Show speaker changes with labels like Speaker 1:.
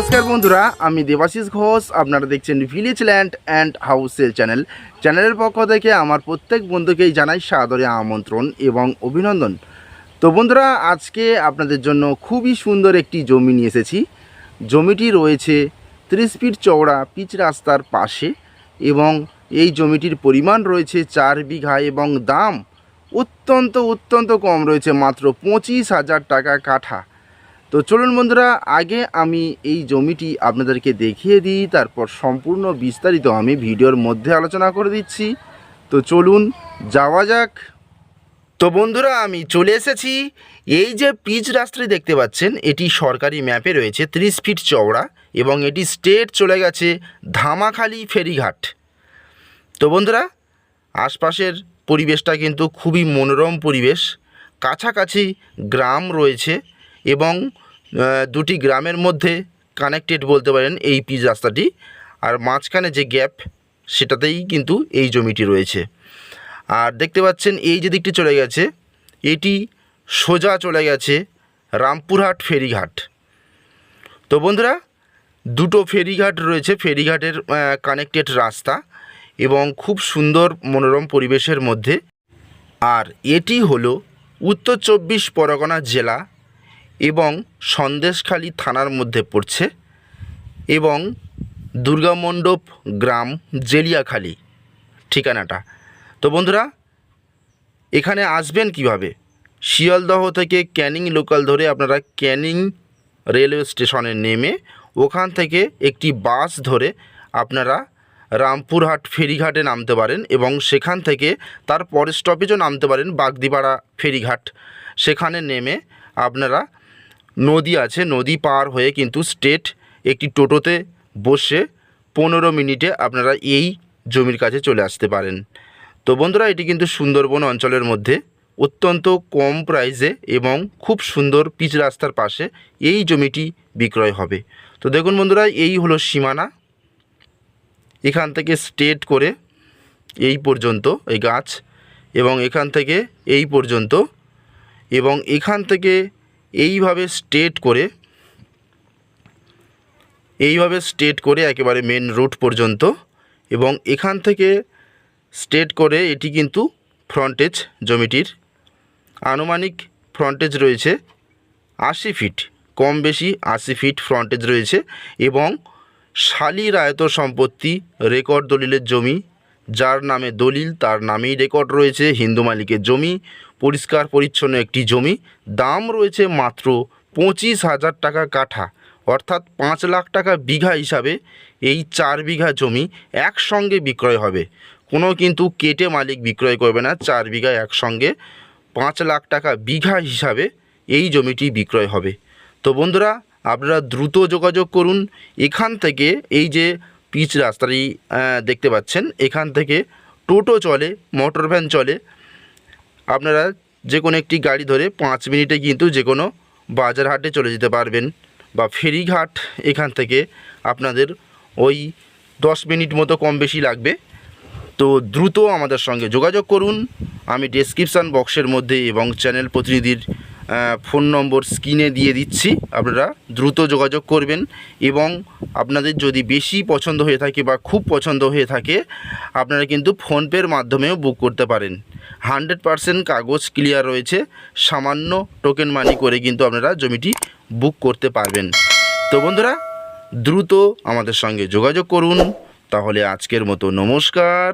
Speaker 1: নমস্কার বন্ধুরা, আমি দেবাশিস ঘোষ, আপনারা দেখছেন village land and house sale channel চ্যানেলের পক্ষ থেকে আমার প্রত্যেক বন্ধুকেই জানাই সাদরে আমন্ত্রণ এবং অভিনন্দন। তো বন্ধুরা, আজকে আপনাদের জন্য খুবই সুন্দর একটি জমি নিয়ে এসেছি। জমিটি রয়েছে ত্রিশ ফিট চওড়া পিচ রাস্তার পাশে এবং এই জমিটির পরিমাণ রয়েছে চার বিঘা এবং দাম অত্যন্ত অত্যন্ত কম রয়েছে মাত্র পঁচিশ হাজার টাকা কাঠা। তো চলুন বন্ধুরা, আগে আমি এই জমিটি আপনাদেরকে দেখিয়ে দিই, তারপর সম্পূর্ণ বিস্তারিত আমি ভিডিওর মধ্যে আলোচনা করে দিচ্ছি। তো চলুন যাওয়া যাক। তো বন্ধুরা, আমি চলে এসেছি। এই যে পিচ রাস্তাটি দেখতে পাচ্ছেন, এটি সরকারি ম্যাপে রয়েছে ত্রিশ ফিট চওড়া এবং এটি স্টেট চলে গেছে ধামাখালি ফেরিঘাট। তো বন্ধুরা, আশপাশের পরিবেশটা কিন্তু খুবই মনোরম পরিবেশ। কাছাকাছি গ্রাম রয়েছে এবং দুটি গ্রামের মধ্যে কানেক্টেড বলতে পারেন এই পিচ রাস্তাটি। আর মাঝখানে যে গ্যাপ সেটাতেই কিন্তু এই জমিটি রয়েছে। আর দেখতে পাচ্ছেন, এই যে দিকটি চলে গেছে, এটি সোজা চলে গেছে রামপুরহাট ফেরিঘাট। তো বন্ধুরা, দুটো ফেরিঘাট রয়েছে, ফেরিঘাটের কানেক্টেড রাস্তা এবং খুব সুন্দর মনোরম পরিবেশের মধ্যে। আর এটি হলো উত্তর চব্বিশ পরগনা জেলা এবং সন্দেশখালী থানার মধ্যে পড়ছে এবং দুর্গামণ্ডপ গ্রাম জেলিয়াখালী ঠিকানাটা। তো বন্ধুরা, এখানে আসবেন কীভাবে? শিয়ালদহ থেকে ক্যানিং লোকাল ধরে আপনারা ক্যানিং রেলওয়ে স্টেশনে নেমে ওখান থেকে একটি বাস ধরে আপনারা রামপুরহাট ফেরিঘাটে নামতে পারেন এবং সেখান থেকে তার পরের স্টপেজও নামতে পারেন বাগদিপাড়া ফেরিঘাট। সেখানে নেমে আপনারা নদী আছে, নদী পার হয়ে কিন্তু স্টেট একটি টোটোতে বসে পনেরো মিনিটে আপনারা এই জমির কাছে চলে আসতে পারেন। তো বন্ধুরা, এটি কিন্তু সুন্দরবন অঞ্চলের মধ্যে অত্যন্ত কম প্রাইসে এবং খুব সুন্দর পিচ রাস্তার পাশে এই জমিটি বিক্রয় হবে। তো দেখুন বন্ধুরা, এই হলো সীমানা। এখান থেকে স্টেট করে এই পর্যন্ত এই গাছ এবং এখান থেকে এই পর্যন্ত এবং এখান থেকে এইভাবে স্ট্রেট করে, এইভাবে স্ট্রেট করে একেবারে মেন রুট পর্যন্ত এবং এখান থেকে স্ট্রেট করে এটি কিন্তু ফ্রন্টেজ জমিটির আনুমানিক ফ্রন্টেজ রয়েছে আশি ফিট কম বেশি আশি ফিট ফ্রন্টেজ রয়েছে এবং শালির আয়ত সম্পত্তি রেকর্ড দলিলের জমি যার নামে দলিল, তার নামেই রেকর্ড রয়েছে, হিন্দু মালিকের জমি, পরিষ্কার পরিচ্ছন্ন একটি জমি, দাম রয়েছে মাত্র পঁচিশ হাজার টাকা কাঠা, অর্থাৎ পাঁচ লাখ টাকা বিঘা হিসাবে এই চার বিঘা জমি একসঙ্গে বিক্রয় হবে। কোনো কিন্তু কেটে মালিক বিক্রয় করবে না, চার বিঘা একসঙ্গে পাঁচ লাখ টাকা বিঘা হিসাবে এই জমিটি বিক্রয় হবে। তো বন্ধুরা, আপনারা দ্রুত যোগাযোগ করুন। এখান থেকে এই যে পিচ রাস্তাটি দেখতে পাচ্ছেন। এখান থেকে টোটো চলে, মোটর ভ্যান চলে। আপনারা যে কোনো একটি গাড়ি ধরে পাঁচ মিনিটে কিন্তু যে কোনো বাজার হাটে চলে যেতে পারবেন বা ফেরিঘাট এখান থেকে আপনাদের ওই দশ মিনিট মতো কম বেশি লাগবে। তো দ্রুত আমাদের সঙ্গে যোগাযোগ করুন। আমি ডেসক্রিপশান বক্সের মধ্যে এবং চ্যানেল প্রতিনিধির ফোন নম্বর স্ক্রিনে দিয়ে দিচ্ছি। আপনারা দ্রুত যোগাযোগ করবেন এবং আপনাদের যদি বেশি পছন্দ হয়ে থাকে বা খুব পছন্দ হয়ে থাকে, আপনারা কিন্তু ফোনপের মাধ্যমেও বুক করতে পারেন। হান্ড্রেড পারসেন্ট কাগজ ক্লিয়ার রয়েছে। সামান্য টোকেন মানি করে কিন্তু আপনারা জমিটি বুক করতে পারবেন। তো বন্ধুরা, দ্রুত আমাদের সঙ্গে যোগাযোগ করুন। তাহলে আজকের মতো নমস্কার।